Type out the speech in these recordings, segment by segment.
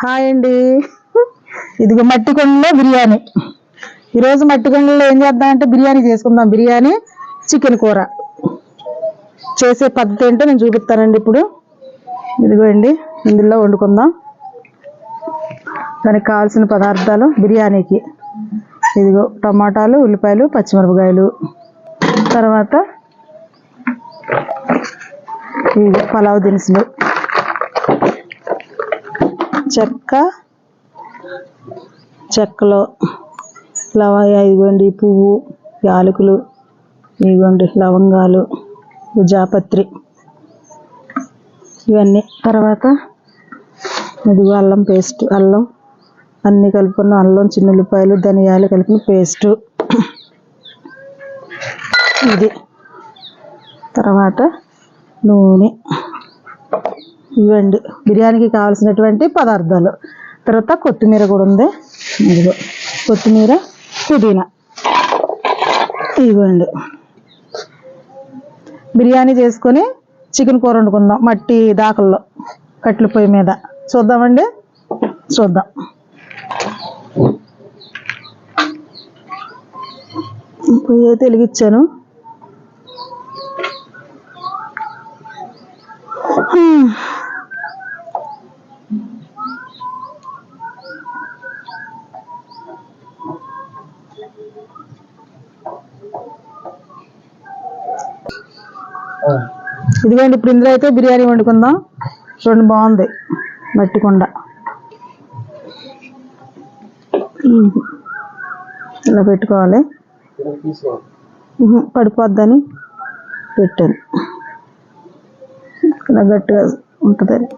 Hi అండి. ఇదిగో మట్టి కొండలో బిర్యానీ. ఈరోజు మట్టి కొండలో ఏం చేద్దామంటే బిర్యానీ చేసుకుందాం. బిర్యానీ చికెన్ కూర. చేసే పద్ధతి ఏంటో నేను చూపిస్తానండి ఇప్పుడు. ఇదిగో అండి ఇందులో వండుకుందాం. దానికి కావాల్సిన పదార్థాలు బిర్యానీకి. ఇదిగో టమాటాలు ఉల్లిపాయలు పచ్చిమిరపకాయలు. తర్వాత ఇదిగో పలావ్ దినుసులు. చెక్క చెక్కలో లవంగ ఇదిగోండి పువ్వు యాలకులు ఇదిగోండి లవంగాలు జాపత్రి. ఇవన్నీ. తర్వాత ఇదిగో అల్లం పేస్ట్ అల్లం. అన్నీ కలుపుకున్న అల్లం చిన్న ఉల్లిపాయలు ధనియాలు కలిపిన పేస్ట్. ఇది. తర్వాత నూనె. ఇవ్వండి. బిర్యానీకి కావాల్సినటువంటి పదార్థాలు. తర్వాత కొత్తిమీర కూడా ఉంది. ఇదిగో కొత్తిమీర పుదీనా. ఇవ్వండి. బిర్యానీ చేసుకొని చికెన్ కూర వండుకుందాం మట్టి దాకల్లో కట్టెల పొయ్యి మీద. చూద్దామండి? చూద్దాం. పొయ్యి అయితే వెలిగించాను. ఇదిగోండి ఇప్పుడు ఇందులో అయితే బిర్యానీ వండుకుందాం. చూడండి బాగుంది. మట్టి కుండ ఇలా పెట్టుకోవాలి. పడిపోద్దని పెట్టాను. ఇలా గట్టిగా ఉంటుందని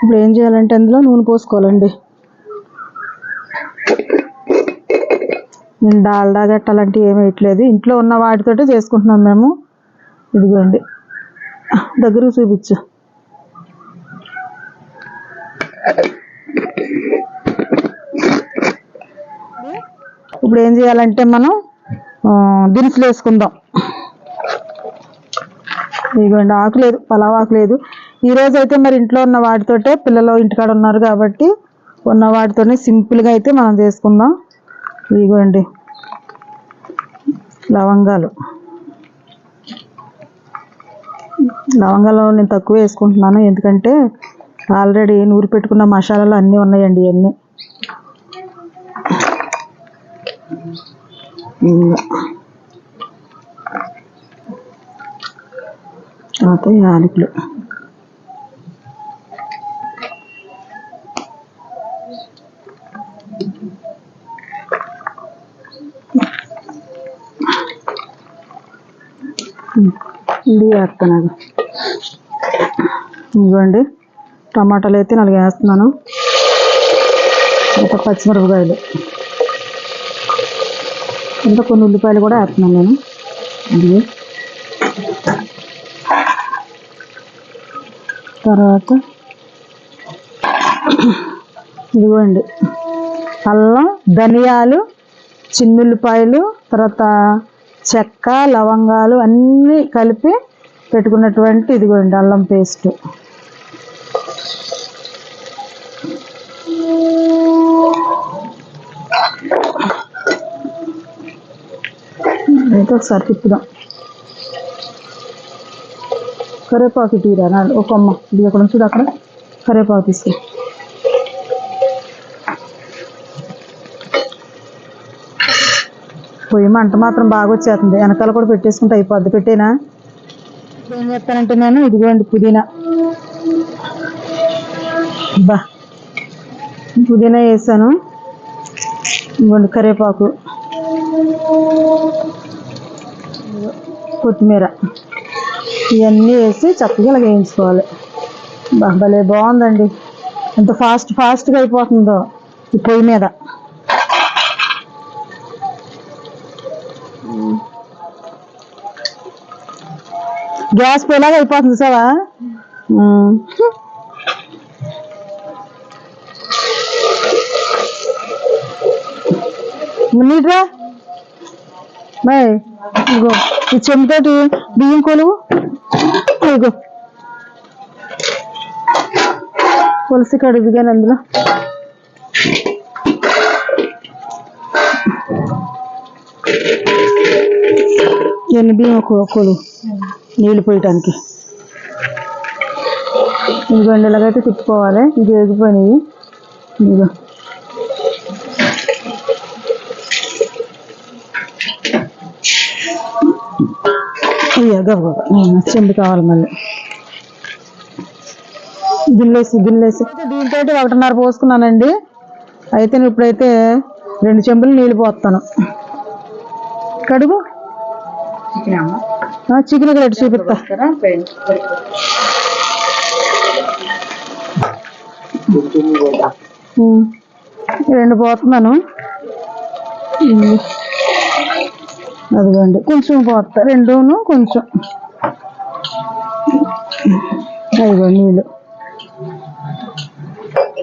ఇప్పుడు ఏం చేయాలంటే అందులో నూనె పోసుకోవాలండి. నేను డాల్డా గట్ట అలాంటివి ఏమి వేయట్లేదు. ఇంట్లో ఉన్న వాటితోటే చేసుకుంటున్నాం మేము. ఇదిగోండి. దగ్గరకు చూపించు. ఇప్పుడు ఏం చేయాలంటే మనం దినుసులు వేసుకుందాం. ఇదిగోండి ఆకు లేదు పలావ్ ఆకు లేదు. ఈ అయితే మరి ఇంట్లో ఉన్న వాటితోటే పిల్లలు ఇంటికాడ ఉన్నారు కాబట్టి ఉన్న వాటితోనే సింపుల్గా అయితే మనం చేసుకుందాం. ఇదిగోండి. లవంగాలు. లవంగాలు నేను తక్కువ వేసుకుంటున్నాను ఎందుకంటే ఆల్రెడీ నూరి పెట్టుకున్న మసాలాలు అన్నీ ఉన్నాయండి ఇవన్నీ ఇంకా. యాలకులు. ఇది వేస్తున్నాను. ఇదిగోండి టమాటాలు అయితే నాలుగు వేస్తున్నాను. ఇంకా పచ్చిమిరపకాయలు. ఇంకా కొన్ని ఉల్లిపాయలు కూడా వేస్తున్నాను నేను. అది తర్వాత ఇదిగోండి. అల్లం ధనియాలు చిన్నుల్లిపాయలు తర్వాత చెక్క లవంగాలు అన్నీ కలిపి పెట్టుకున్నటువంటి ఇదిగోండి అల్లం పేస్ట్. అయితే ఒకసారి తిప్పుదాం. కరివేపాకు తీరా ఒక అమ్మ ఇది అక్కడ చూడు అక్కడ? కరివేపాకు తీసుకో పొయ్యి మంట మాత్రం బాగా వచ్చేస్తుంది వెనకాల కూడా పెట్టేసుకుంటే అయిపోద్ది. పెట్టేనా? ఏం చేస్తానంటే నేను ఇదిగోండి పుదీనా. బా. పుదీనా వేసాను. ఇదిగోండి కరివేపాకు. కొత్తిమీర. ఇవన్నీ వేసి చక్కగా ఇలా వేయించుకోవాలి. బా భలే బాగుందండి. ఎంత ఫాస్ట్ ఫాస్ట్గా అయిపోతుందో ఈ పొయ్యి మీద. గ్యాస్ పోయేలాగా అయిపోతుంది సావా నీట్రా? బాయ్ ఇగో ఈ చెంబుతోటి బియ్యం కొలువు ఇగో కొలిసి కడుగు కానీ అందులో. ఎన్ని బియ్యం కొలువు నీళ్ళు పోయటానికి. ఇదిగోండి ఇలాగైతే తిప్పుకోవాలి. ఇది ఎగిపోయినాయి ఇదిగో. అయ్యా గబ చెంబు కావాలి మళ్ళీ. గిన్నెసి గిన్నెసి దీంతో ఒకటిన్నర పోసుకున్నానండి. అయితే నేను ఇప్పుడైతే రెండు చెంబులు నీళ్ళు పోస్తాను. కడుగు. చికెన్ ఇక్కడ చూపిస్తా. రెండు పోతున్నాను. అదిగోండి. కొంచెం పోతా రెండును కొంచెం. అదిగో నీళ్ళు.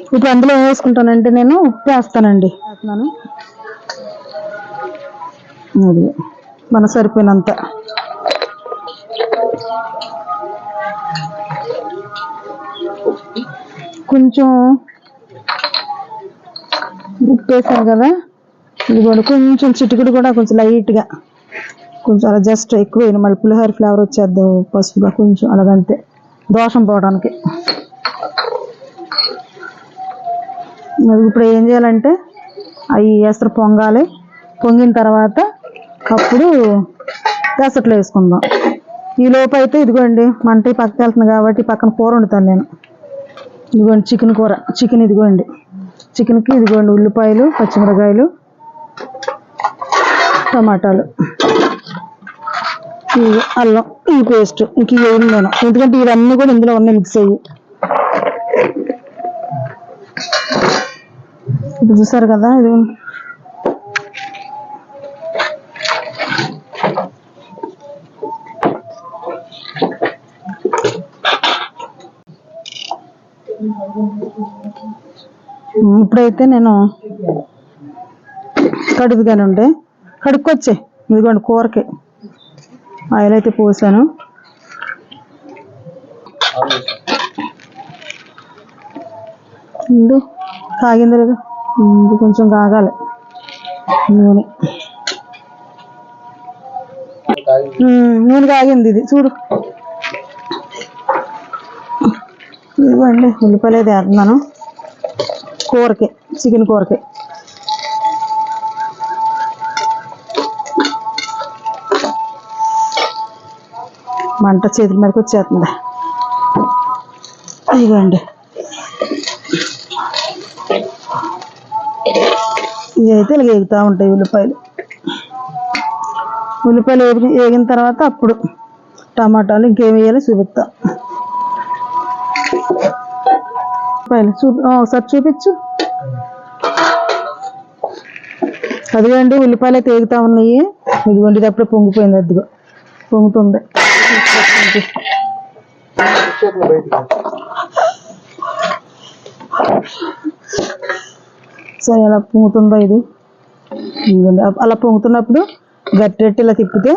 ఇప్పుడు అందులో ఏం వేసుకుంటానంటే నేను ఉప్పు వేస్తానండి. వేస్తున్నాను. అది. మన సరిపోయినంత. కొంచెం ఉప్పు కదా. ఇది కూడా కొంచెం చిటికెడు కూడా కొంచెం లైట్గా. కొంచెం అలా జస్ట్ ఎక్కువ మళ్ళీ పులిహోర ఫ్లేవర్ వచ్చేద్దు పసుపుగా కొంచెం అలాగంతే. దోషం పోవడానికి. మరి ఇప్పుడు ఏం చేయాలంటే అవి ఎసరు పొంగాలి. పొంగిన తర్వాత అప్పుడు ఎసట్లో వేసుకుందాం. ఈ లోపు అయితే ఇదిగోండి మంట ఈ పక్కకి వెళ్తుంది కాబట్టి పక్కన కూర వండుతాను నేను. ఇదిగోండి చికెన్ కూర. చికెన్ ఇదిగోండి. చికెన్కి ఇదిగోండి ఉల్లిపాయలు పచ్చిమిరకాయలు టమాటాలు. ఇవి అల్లం ఈ పేస్ట్. ఇంక ఏం నేను ఎందుకంటే ఇవన్నీ కూడా ఇందులో ఉన్నాయి మిక్స్ అయ్యి. ఇప్పుడు చూసారు కదా ఇది ఇప్పుడైతే నేను కడుపుగానే ఉండే కడుక్కొచ్చే. ఇదిగోండి కూరకి. ఆయిల్ అయితే పోసాను. కాగింది లేదు? ఇది కొంచెం కాగాలి నూనె. నూనె కాగింది ఇది. చూడు. ఇదిగోండి ఉల్లిపాయలు అయితే వేస్తున్నాను కూరకి చికెన్ కూరకి. మంట చేతుల మీదకి వచ్చేస్తుంది. ఇదిగోండి. ఇవి అయితే ఇలా ఎగుతూ ఉంటాయి ఉల్లిపాయలు. ఉల్లిపాయలు వేగి వేగిన తర్వాత అప్పుడు టమాటాలు ఇంకేం వేయాలో చూపిస్తాం. ఉల్లిపాయలు ఒకసారి చూపించు. అదిగోండి ఉల్లిపాయలు అయితే ఎగుతా ఉన్నాయి. ఇదిగోండి ఇది అప్పుడే పొంగిపోయింది అదిగో. పొంగుతుంది. సరే ఎలా పొంగుతుందో ఇది. ఇదిగోండి అలా పొంగుతున్నప్పుడు గట్టెట్టి ఇలా తిప్పితే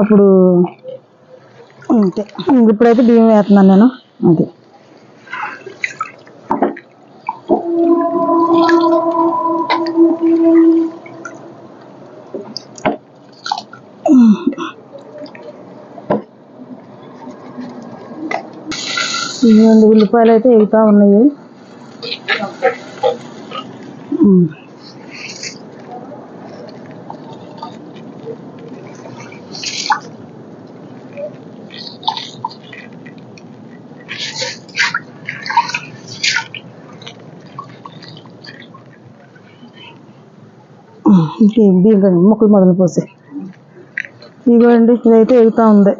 అప్పుడు అంతే ఇప్పుడైతే బియ్యం వేస్తున్నాను నేను. అది. రెండు ఉల్లిపాయలు అయితే ఎగుతా ఉన్నాయి. ఉమ్. మొక్కలు మొదలు పోసే. ఇదిగోండి ఇదైతే ఎగుతా ఉంది.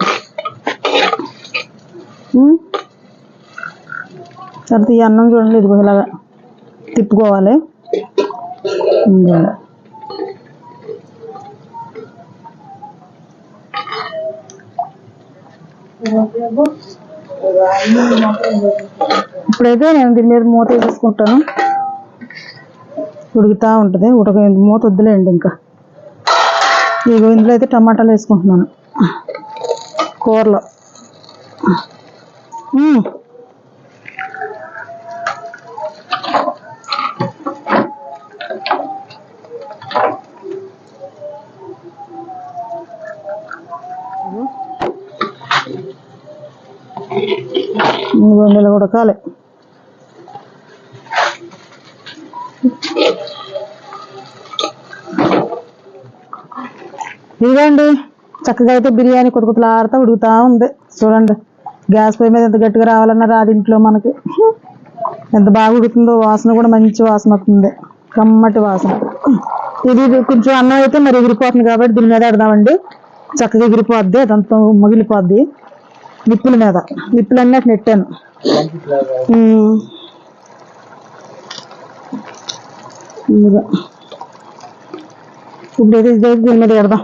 తర్వాత ఈ అన్నం చూడండి ఇదిగో ఇలాగా తిప్పుకోవాలి. ఇప్పుడైతే నేను దీని మీద మూత వేసుకుంటాను ఉడుకుతూ ఉంటుంది. ఉడక మూత వద్దులేండి ఇంకా. ఇగో ఇందులో అయితే టమాటాలు వేసుకుంటున్నాను. కూరలో. గొండెలు ఇదిగో ఉడకాలి ఇదిగోండి చక్కగా అయితే బిర్యానీ కొత్త కొత్తలాడుతూ ఉడుకుతా ఉంది. చూడండి గ్యాస్ పొయ్యి మీద ఎంత గట్టిగా రావాలన్నా రాదు ఇంట్లో మనకి. ఎంత బాగా ఉడుకుతుందో వాసన కూడా మంచి వాసన వస్తుంది. కమ్మటి వాసన. ఇది ఇది కొంచెం అన్నం అయితే మరి ఎగిరిపోతుంది కాబట్టి దీని మీద పెడదామండి చక్కగా ఎగిరిపోద్ది అదంతా మగిలిపోద్ది. నిప్పుల మీద. నిప్పులన్నీ అట్లా నెట్టాను. ఇప్పుడు ఏదో ఇదే దీని మీద పెడదాం.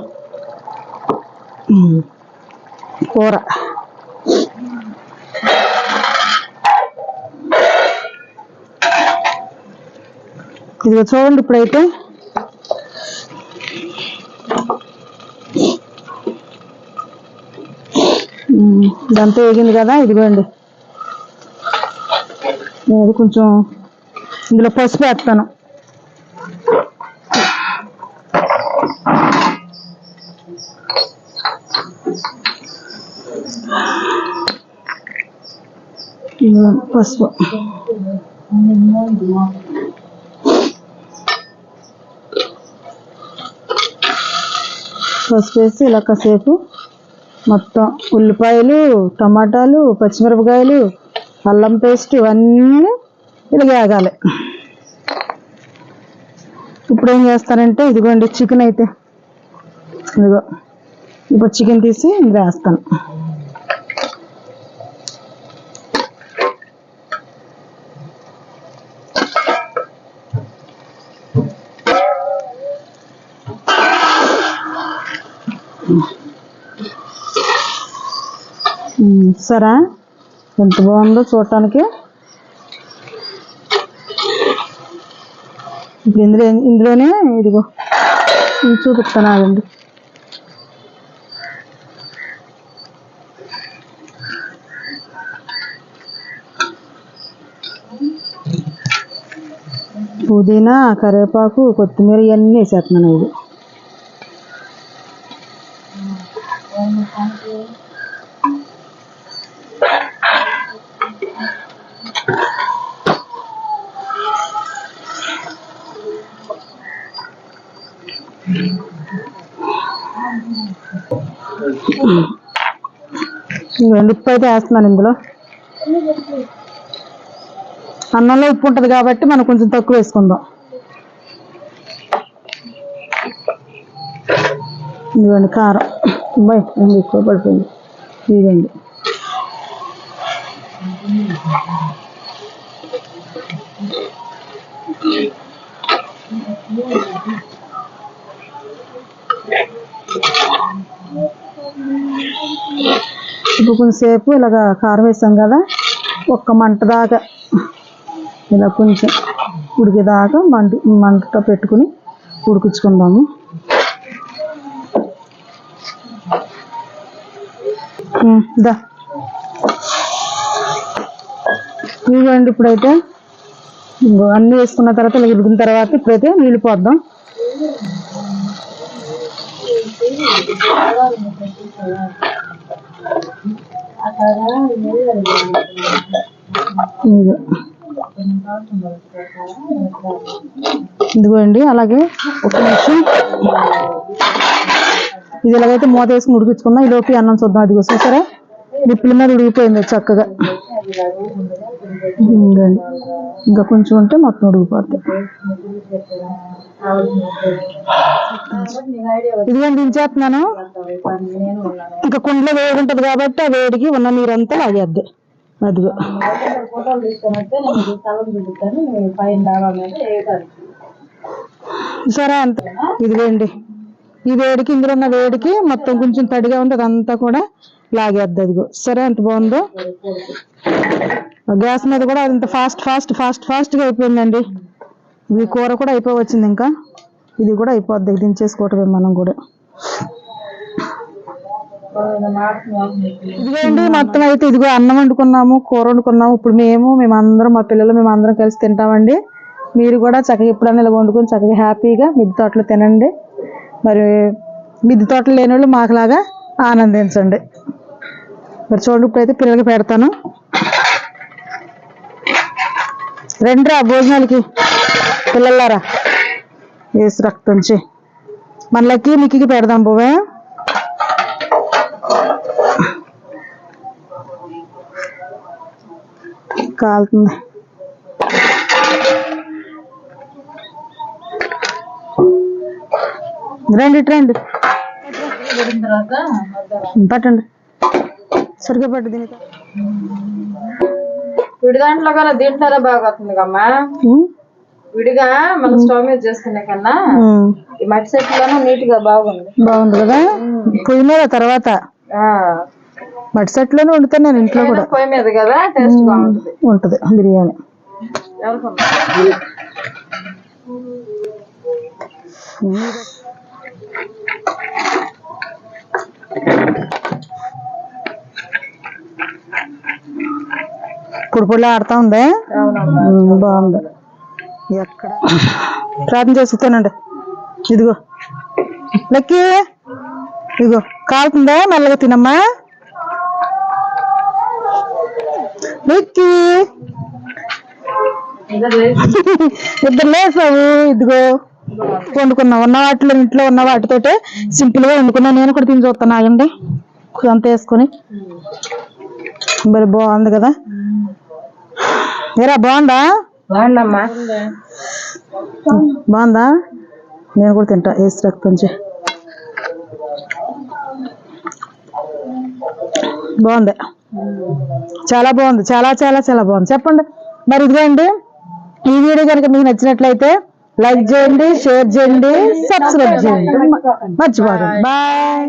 కూర. ఇదిగో చూడండి ఇప్పుడైతే. ఇదంతా వేగింది కదా ఇదిగోండి. నేను కొంచెం ఇందులో పసుపు వేస్తాను. పసుపు. పసుపు వేసి ఇలా కాసేపు మొత్తం ఉల్లిపాయలు టమాటాలు పచ్చిమిరపకాయలు అల్లం పేస్ట్ ఇవన్నీ ఇలా ఇప్పుడు ఏం చేస్తానంటే ఇదిగోండి చికెన్ అయితే. ఇదిగో ఇప్పుడు చికెన్ తీసి వేస్తాను. చూసారా సరే ఎంత బాగుందో చూడటానికి. ఇప్పుడు ఇందులో ఇందులోనే ఇదిగో. ఇది చూపిస్తాను ఆగండి. పుదీనా కరివేపాకు కొత్తిమీర ఇవన్నీ వేసేస్తున్నాను ఇది. ఇదిగోండి ఉప్పు అయితే వేస్తున్నాను ఇందులో. అన్నంలో ఉప్పు ఉంటుంది కాబట్టి మనం కొంచెం తక్కువ వేసుకుందాం. ఇదిగోండి కారం. బాయ్ రెండు ఎక్కువ పడిపోయింది. ఇదిగోండి. ఇప్పుడు కొంచెంసేపు ఇలాగ కారం వేసాం కదా ఒక్క మంట దాకా ఇలా కొంచెం ఉడికేదాకా మంట మంట పెట్టుకుని ఉడికించుకుందాము. దా. ఇవ్వండి ఇప్పుడైతే అన్నీ వేసుకున్న తర్వాత ఇలా ఉడికిన తర్వాత ఇప్పుడైతే నీళ్ళు పోద్దాం. ఇదిగోండి అలాగే ఒక నిమిషం. ఇది ఎలాగైతే మూత వేసుకుని ఉడికించుకుందాం ఈ లోపు అన్నం చూద్దాం అది చూసారా? నిప్పుల మీద ఉడికిపోయింది చక్కగా. ఇంకా కొంచెం ఉంటే మొత్తం ఉడికిపోద్ది. ఇదిగోండి దించేస్తున్నాను ఇంకా కుండలో వేడి ఉంటుంది కాబట్టి ఆ వేడికి ఉన్న నీరంతా లాగేద్ది. అదిగో. సరే అంత. ఇదిగోండి. ఈ వేడికి ఇందులో ఉన్న వేడికి మొత్తం కొంచెం తడిగా ఉంది అదంతా కూడా లాగేద్ది అదిగో. సరే ఎంత బాగుందో. గ్యాస్ మీద కూడా అంత ఫాస్ట్ ఫాస్ట్ ఫాస్ట్ ఫాస్ట్గా అయిపోయిందండి. ఈ కూర కూడా అయిపోవచ్చింది ఇంకా? ఇది కూడా అయిపోద్ది దించేసుకోవటమే మనం కూడా. ఇదిగోండి మొత్తం అయితే ఇదిగో అన్నం వండుకున్నాము కూర వండుకున్నాము. ఇప్పుడు మేము మేమందరం మా పిల్లలు మేమందరం కలిసి తింటామండి. మీరు కూడా చక్కగా ఎప్పుడన్నా ఇలా వండుకొని చక్కగా హ్యాపీగా మిద్దె తోటలు తినండి. మరి మిద్దె తోటలు లేని వాళ్ళు మాకులాగా ఆనందించండి. మరి చూడండి ఇప్పుడైతే పిల్లలకి పెడతాను. రండి రా భోజనాలకి. పిల్లలారా వేసి రక్తంచి మనలకి మిక్కికి పెడదాం పోవే కాలుతుంది. రండి రండి. పట్టండి. సరిగ్గా పట్టు దీనికి. విడి దాంట్లో కన్నా దీంట్లోనే బాగా వస్తుంది కమ్మా విడిగా మన స్టవ్ మీద చేసుకునే కన్నా ఈ మట్టి సెట్లోనే నీట్గా బాగుంది. బాగుంది కదా? పొయ్యి మీద తర్వాత? ఆ. మట్టి సెట్లోనే వండుతాను నేను ఇంట్లో కూడా. పొయ్యి మీద కదా టేస్ట్ బాగుంటుంది. ఉంటుంది బిర్యానీ. పొడి పొడిలా ఆడుతా ఉందే? బాగుంది. ఎక్కడ? ప్రార్థన చేసుకుతానండి. ఇదిగో. లక్కీ. ఇదిగో. కాలుతుందా? మెల్లగా తినమ్మా. లక్కీ. ఇద్దరు లేసావు ఇదిగో. వండుకున్నా. ఉన్న వాటిలో ఇంట్లో ఉన్న వాటితోటే సింపుల్గా వండుకున్నా. నేను కూడా తిని చూస్తాను. ఆగండి. అంత వేసుకొని. మరి బాగుంది కదా. ఏరా బాగుందా? బాగుందమ్మా బాగుందా? నేను కూడా తింటా. వేసి రక్తం చే బాగుంది. చాలా బాగుంది. చాలా చాలా చాలా బాగుంది. చెప్పండి. మరి ఇదిగోండి. ఈ వీడియో కనుక మీకు నచ్చినట్లయితే లైక్ చేయండి షేర్ చేయండి సబ్స్క్రైబ్ చేయండి. మర్చిపోకండి. బాయ్.